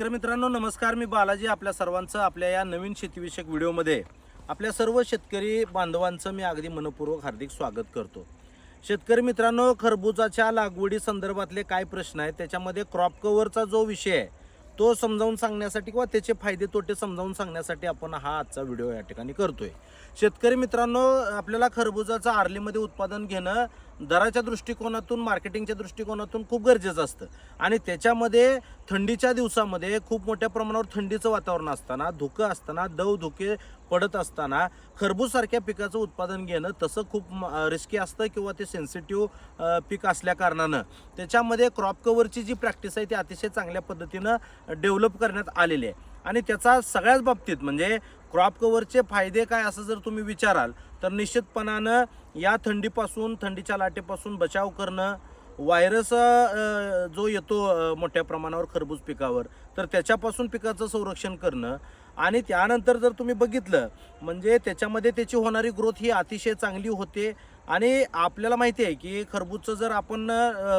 शेतकरी मित्रांनो नमस्कार. मी बालाजी आपल्या सर्वांचं आपल्या या नवीन शेतीविषयक व्हिडिओमध्ये. आपल्या सर्व शेतकरी बांधवांचं मी अगदी मनपूर्वक हार्दिक स्वागत करतो. शेतकरी मित्रांनो खरबुजाच्या लागवडी संदर्भातले काय प्रश्न आहेत त्याच्यामध्ये क्रॉप कव्हरचा जो विषय आहे तो समजावून सांगण्यासाठी किंवा त्याचे फायदे तोटे समजावून सांगण्यासाठी आपण हा आजचा व्हिडिओ या ठिकाणी करतोय. शेतकरी मित्रांनो आपल्याला खरबुजाचं आर्लीमध्ये उत्पादन घेणं दराच्या दृष्टिकोनातून मार्केटिंगच्या दृष्टिकोनातून खूप गरजेचं असतं. आणि त्याच्यामध्ये थंडीच्या दिवसामध्ये खूप मोठ्या प्रमाणावर थंडीचं वातावरण असताना धुकं असताना दव धुके पडत असताना खरबूजसारख्या पिकाचं उत्पादन घेणं तसं खूप रिस्की असतं किंवा ते सेन्सिटिव्ह पीक असल्या कारणानं त्याच्यामध्ये क्रॉप कव्हरची जी प्रॅक्टिस आहे ती अतिशय चांगल्या पद्धतीनं डेव्हलप करण्यात आलेली आहे. आणि त्याचा सगळ्याच बाबतीत म्हणजे क्रॉप कव्हरचे फायदे काय असं जर तुम्ही विचाराल तर निश्चितपणानं या थंडीपासून थंडीच्या लाटेपासून बचाव करणं व्हायरस जो येतो मोठ्या प्रमाणावर खरबूज पिकावर तर त्याच्यापासून पिकाचं संरक्षण करणं आणि त्यानंतर जर तुम्ही बघितलं म्हणजे त्याच्यामध्ये त्याची होणारी ग्रोथ ही अतिशय चांगली होते आणि आपल्याला माहिती आहे की खरबूजचं जर आपण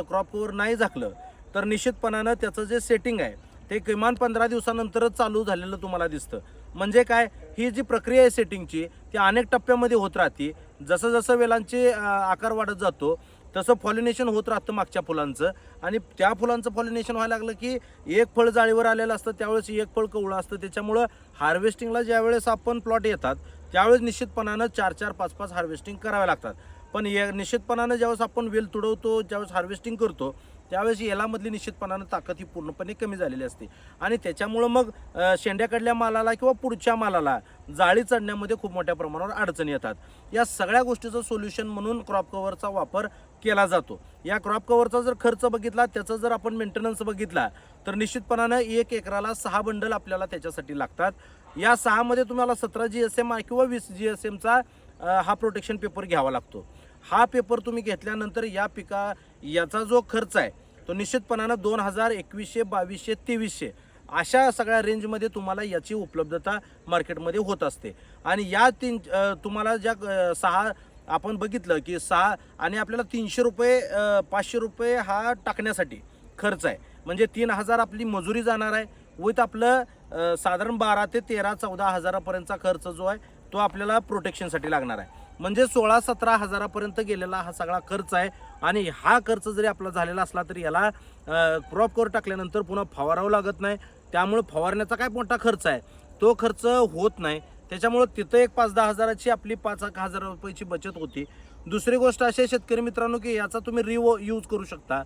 क्रॉप कवर नाही झाकलं तर निश्चितपणानं त्याचं जे सेटिंग आहे ते किमान पंधरा दिवसानंतरच चालू झालेलं तुम्हाला दिसतं. म्हणजे काय ही जी प्रक्रिया आहे सेटिंगची ती अनेक टप्प्यामध्ये होत राहते. जसं जसं वेलांचे आकार वाढत जातो तसं फॉलिनेशन होत राहतं मागच्या फुलांचं. आणि त्या फुलांचं फॉलिनेशन व्हायला लागलं की एक फळ जाळीवर आलेलं असतं त्यावेळेस एक फळ कवळं असतं. त्याच्यामुळं हार्वेस्टिंगला ज्यावेळेस आपण प्लॉट येतात त्यावेळेस निश्चितपणानं चार चार पाच पाच हार्वेस्टिंग करावे लागतात. पण या निश्चितपणानं ज्यावेळेस आपण वेल तुडवतो ज्यावेळेस हार्वेस्टिंग करतो त्यावेळेस यालामधली निश्चितपणानं ताकद ही पूर्णपणे कमी झालेली असते. आणि त्याच्यामुळं मग शेंड्याकडल्या मालाला किंवा पुढच्या मालाला जाळी चढण्यामध्ये खूप मोठ्या प्रमाणावर अडचणी येतात. या सगळ्या गोष्टीचं सोल्युशन म्हणून क्रॉप कव्हरचा वापर केला जातो. या क्रॉप कव्हरचा जर खर्च बघितला त्याचा जर आपण मेंटेनन्स बघितला तर निश्चितपणानं एक एकराला सहा बंडल आपल्याला त्याच्यासाठी लागतात. या सहामध्ये तुम्हाला सतरा जी एस एम किंवा वीस जी एस एमचा हा प्रोटेक्शन पेपर घ्यावा लागतो. हा पेपर तुम्ही घेतल्यानंतर या पिका याचा जो खर्च आहे तो निश्चितपणानं दोन हजार एकवीसशे बावीसशे तेवीसशे अशा सगळ्या रेंजमध्ये तुम्हाला याची उपलब्धता मार्केटमध्ये होत असते. आणि या तीन तुम्हाला ज्या सहा आपण बघितलं की सहा आणि आपल्याला तीनशे रुपये पाचशे रुपये हा टाकण्यासाठी खर्च आहे. म्हणजे तीन हजार आपली मजुरी जाणार आहे. विथ आपलं साधारण बारा ते तेरा चौदा हजारापर्यंतचा खर्च जो आहे तो आपल्याला प्रोटेक्शनसाठी लागणार आहे. म्हणजे सोळा सतरा हजारापर्यंत गेलेला हा सगळा खर्च आहे. आणि हा खर्च जरी आपला झालेला असला तरी याला क्रॉप कवर टाकल्यानंतर पुन्हा फवारावं लागत नाही. त्यामुळे फवारण्याचा काय मोठा खर्च आहे? तो खर्च होत नाही. त्याच्यामुळं तिथं एक पाच दहा हजाराची आपली पाच एक हजार रुपयाची बचत होती. दुसरी गोष्ट अशी आहे शेतकरी मित्रांनो की याचा तुम्ही रिव यूज करू शकता.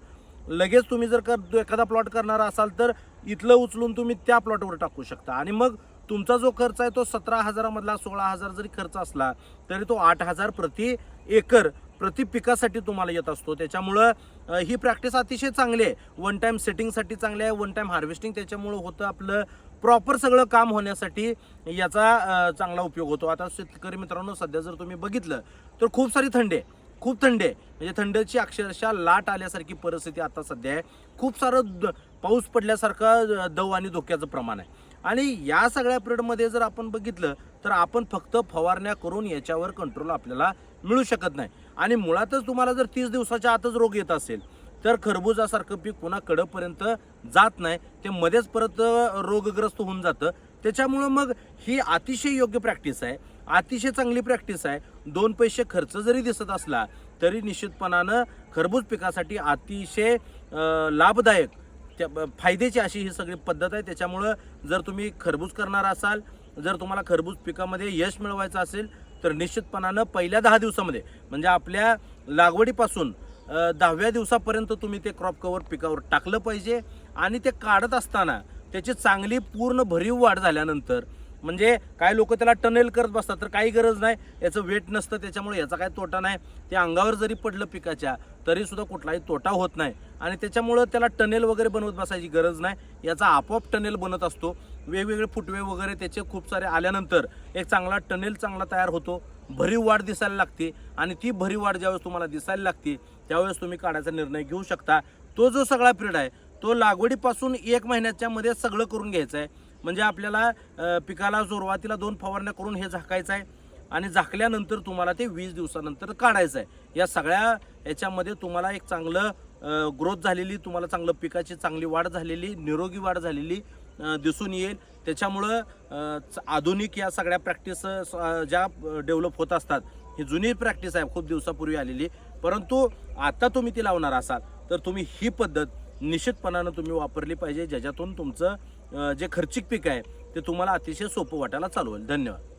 लगेच तुम्ही जर कर एखादा प्लॉट करणार असाल तर इथलं उचलून तुम्ही त्या प्लॉटवर टाकू शकता. आणि मग तुमचा जो खर्च आहे तो सतरा हजारामधला सोळा हजार जरी खर्च असला तरी तो आठ हजार प्रति एकर प्रति पिकासाठी तुम्हाला येत असतो. त्याच्यामुळं ही प्रॅक्टिस अतिशय चांगली आहे. वन टाईम सेटिंगसाठी चांगली आहे वन टाईम हार्वेस्टिंग त्याच्यामुळं होतं आपलं प्रॉपर सगळं काम होण्यासाठी याचा चांगला उपयोग होतो. आता शेतकरी मित्रांनो सध्या जर तुम्ही बघितलं तर खूप सारी थंडी आहे. खूप थंडी आहे. म्हणजे थंडीची अक्षरशः लाट आल्यासारखी परिस्थिती आता सध्या आहे. खूप सारं द- पाऊस पडल्यासारखं दव आणि धोक्याचं प्रमाण आहे. आणि या सगळ्या पिरियडमध्ये जर आपण बघितलं तर आपण फक्त फवारण्या करून याच्यावर कंट्रोल आपल्याला मिळू शकत नाही. आणि मुळातच तुम्हाला जर तीस दिवसाच्या आतच रोग येत असेल तर खरबुजासारखं पीक पुन्हा कडपर्यंत जात नाही ते मध्येच परत रोगग्रस्त होऊन जातं. त्याच्यामुळं मग ही अतिशय योग्य प्रॅक्टिस आहे. अतिशय चांगली प्रॅक्टिस आहे. दोन पैसे खर्च जरी दिसत असला तरी निश्चितपणानं खरबूज पिकासाठी अतिशय लाभदायक त्या फायद्याची अशी ही सगळी पद्धत आहे. त्याच्यामुळं जर तुम्ही खरबूज करणार असाल जर तुम्हाला खरबूज पिकामध्ये यश मिळवायचं असेल तर निश्चितपणानं पहिल्या दहा दिवसामध्ये म्हणजे आपल्या लागवडीपासून दहाव्या दिवसापर्यंत तुम्ही ते क्रॉप कवर पिकावर टाकलं पाहिजे आणि ते काढत असताना त्याची चांगली पूर्ण भरीव वाढ झाल्यानंतर म्हणजे काय लोक त्याला टनेल करत बसतात तर काही गरज नाही. याचं वेट नसतं त्याच्यामुळे याचा काही तोटा नाही. ते अंगावर जरी पडलं पिकाच्या तरीसुद्धा कुठलाही तोटा होत नाही. आणि त्याच्यामुळं त्याला टनेल वगैरे बनवत बसायची गरज नाही. याचा आपोआप टनेल बनत असतो. वेगवेगळे फुटवे वगैरे त्याचे खूप सारे आल्यानंतर एक चांगला टनेल चांगला तयार होतो. भरीव वाढ दिसायला लागते आणि ती भरीव वाढ ज्यावेळेस तुम्हाला दिसायला लागते त्यावेळेस तुम्ही काढायचा निर्णय घेऊ शकता. तो जो सगळा पिरियड आहे तो लागवडीपासून एक महिन्याच्या मध्ये सगळं करून घ्यायचं आहे. म्हणजे आपल्याला पिकाला सुरुवातीला दोन फवारण्या करून हे झाकायचं आहे. आणि झाकल्यानंतर तुम्हाला ते वीस दिवसानंतर काढायचं आहे. या सगळ्या याच्यामध्ये तुम्हाला एक चांगलं ग्रोथ झालेली तुम्हाला चांगलं पिकाची चांगली वाढ झालेली निरोगी वाढ झालेली दिसून येईल. त्याच्यामुळं च- आधुनिक या सगळ्या प्रॅक्टिस ज्या डेव्हलप होत असतात ही जुनी प्रॅक्टिस आहे खूप दिवसापूर्वी आलेली. परंतु आता तुम्ही ती लावणार असाल तर तुम्ही ही पद्धत निश्चितपणानं तुम्ही वापरली पाहिजे ज्याच्यातून तुमचं जे खर्चिक पीक आहे ते तुम्हाला अतिशय सोपं वाटायला चालू होईल. धन्यवाद.